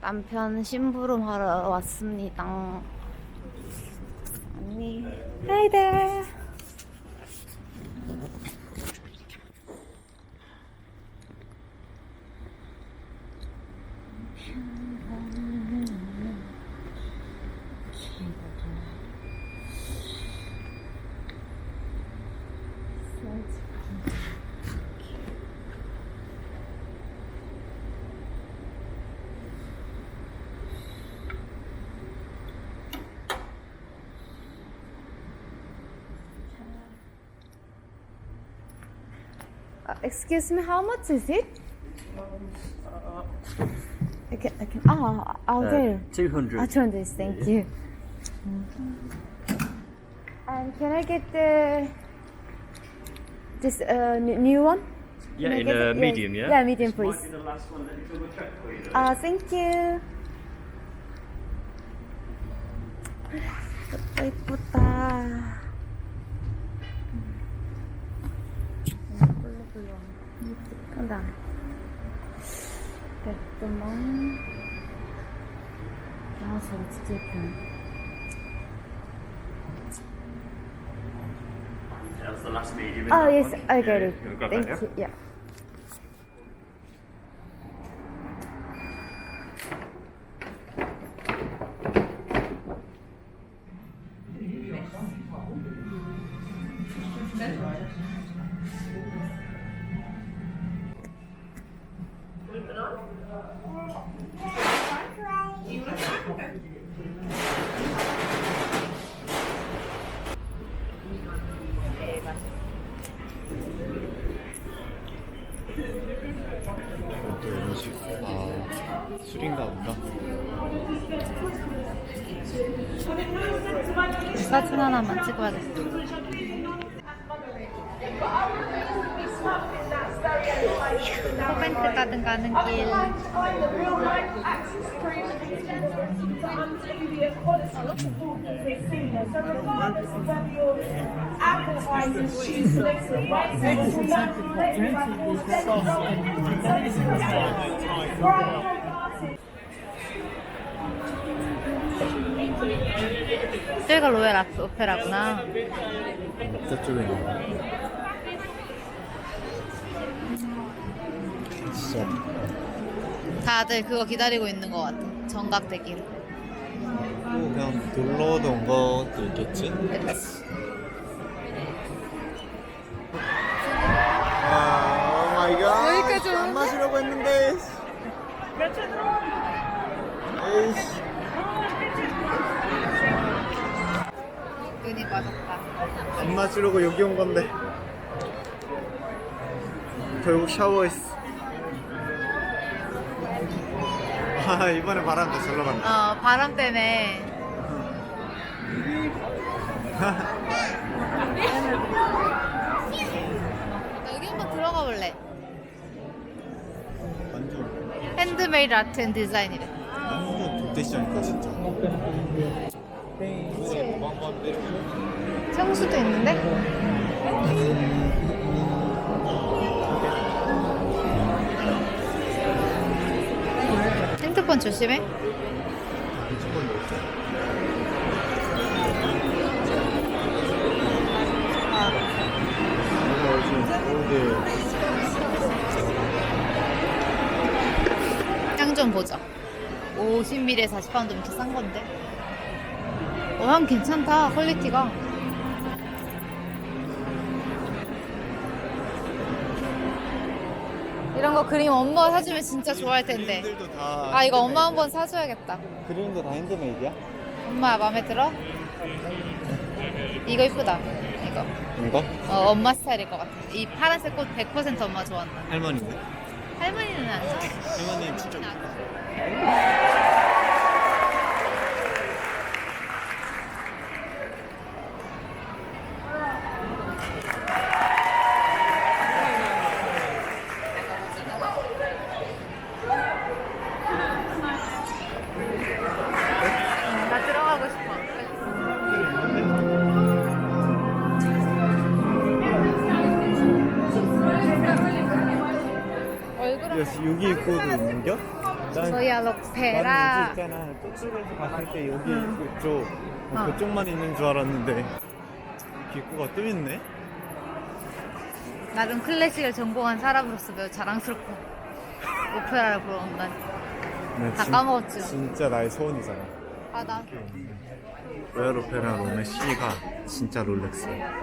남편 심부름 하러 왔습니다. 언니. There. Uh, excuse me, how much is it? I can, I can, ah, out there. Two hundred. I turn this, thank you. And can I get the this uh, n- new one? yeah, Can I in get a it? medium, yeah. Yeah, medium, This might please. be the last one. Let me double check for you. though. 아, thank you. 예쁘다, Kadar. Yaptım. Daha sonra tut yapıyorum. That was the last Oh yes, I got it. Thank that, you. Yeah. 런 식. 아, 술인가 보다. 사진 하나만 찍어야겠다. 가든 가는 길. 저기가 로얄 오페라구나. 저쪽에 진짜 다들 그거 기다리고 있는 것 같아. 정각 대기로. 또 그냥 놀러도 온 것도 있겠지? 그치. 아, 오 마이 갓. 여기까지 오는데? 안 마시려고 했는데. 에이씨. 눈이 맞았다. 안 마시려고 여기 온 건데. 결국 샤워했어. 아, 이번에 바람 더 절로 간다. 어, 바람 때문에. 나 여기 한번 들어가 볼래. 완전, 핸드메이드 아트 앤 디자인이래. 완전 돗대시장이다, 진짜. 향수도 있는데? 핸드폰 조심해. 무조건 먹자. 내가 요즘 오늘 향좀 보자. 50ml에 40파운드 이렇게 싼 건데. 어, 향 괜찮다. 퀄리티가. 이런 거 그림 엄마가 사주면 진짜 좋아할 텐데. 그림들도 다 아, 이거 엄마 한 번 사줘야겠다. 그림도 다 핸드메이드야? 엄마 마음에 들어? 이거 이쁘다. 이거. 이거? 어, 엄마 스타일일 것 같아. 이 파란색 꽃 100% 엄마 좋아한다. 할머니인데? 할머니는 안 좋아. 할머니는 진짜 여기 입고도 있는겨? 난 저희야 나는 록페라 여기 있잖아. 저쪽에서 봤을 때 여기 입구 쪽 어. 그쪽만 있는 줄 알았는데 입구가 또 있네. 나름 클래식을 전공한 사람으로서 매우 자랑스럽고 오페라를 보러 온다니 네, 다 진- 까먹었지. 진짜 나의 소원이잖아. 아나 로얄 오페라 롬의 C가 진짜 롤렉스야.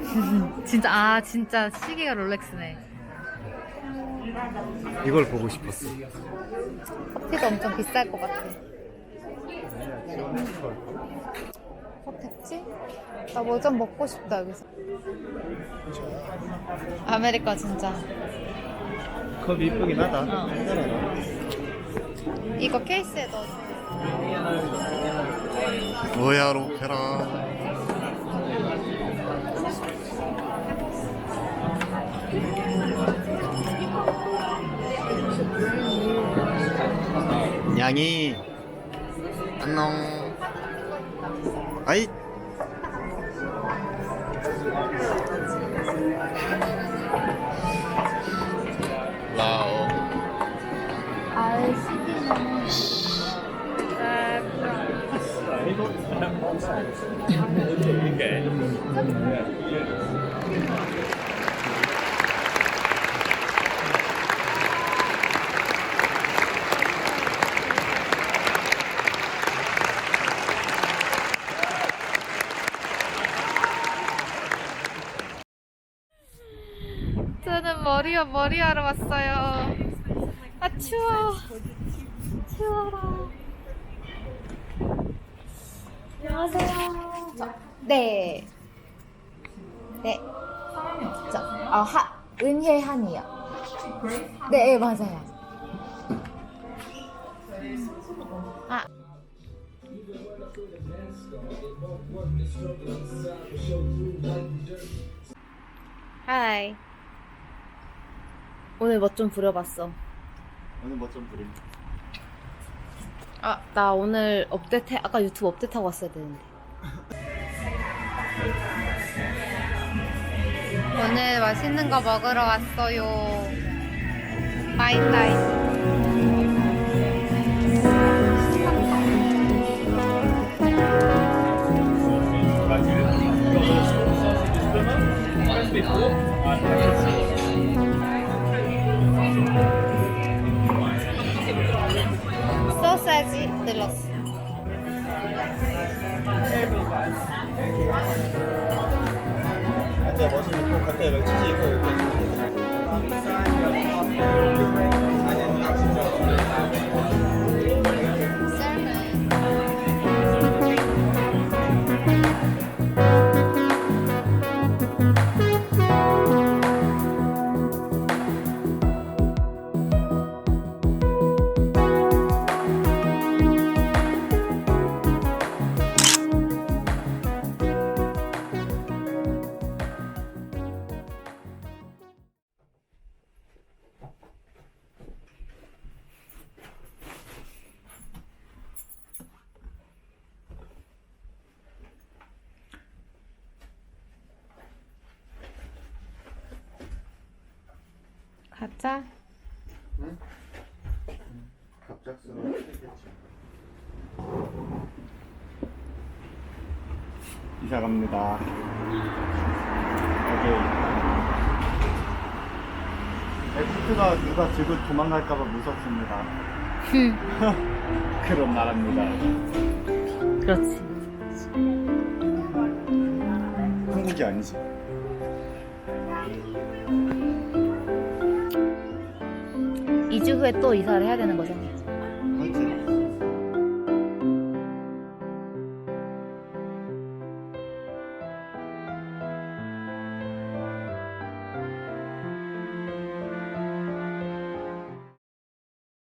진짜 아 진짜 시계가 롤렉스네 이걸 보고 싶었어. 커피도 엄청 비쌀 것 같아. 호택지? 나 뭐 좀 먹고 싶다 여기서 아메리카 진짜 컵 이쁘긴 하다. 어. 이거 케이스에 넣어줘 로얄 오페라. 양이 안녕. 아이. 라오. 아 시계 머리 머리하러 왔어요. 아 추워. 추워라. 안녕하세요. 저, 네. 네. 저, 어, 하, 은혜 한이요. 네, 네, 맞아요. 아. 하이. 오늘 멋 좀 부려봤어. 오늘 뭐좀 부림. 아, 나 오늘 업데이트, 아까 유튜브 업데이트하고 왔어야 되는데. 오늘 맛있는 거 먹으러 왔어요. 파인다이 가자. 갑작스러워. 이사 갑니다. 여기 에피트가 누가 들고 도망갈까봐 무섭습니다. 그런 나라입니다. 그렇지. 한국이 아니지. 이주 후에 또 이사를 해야 되는 거잖아.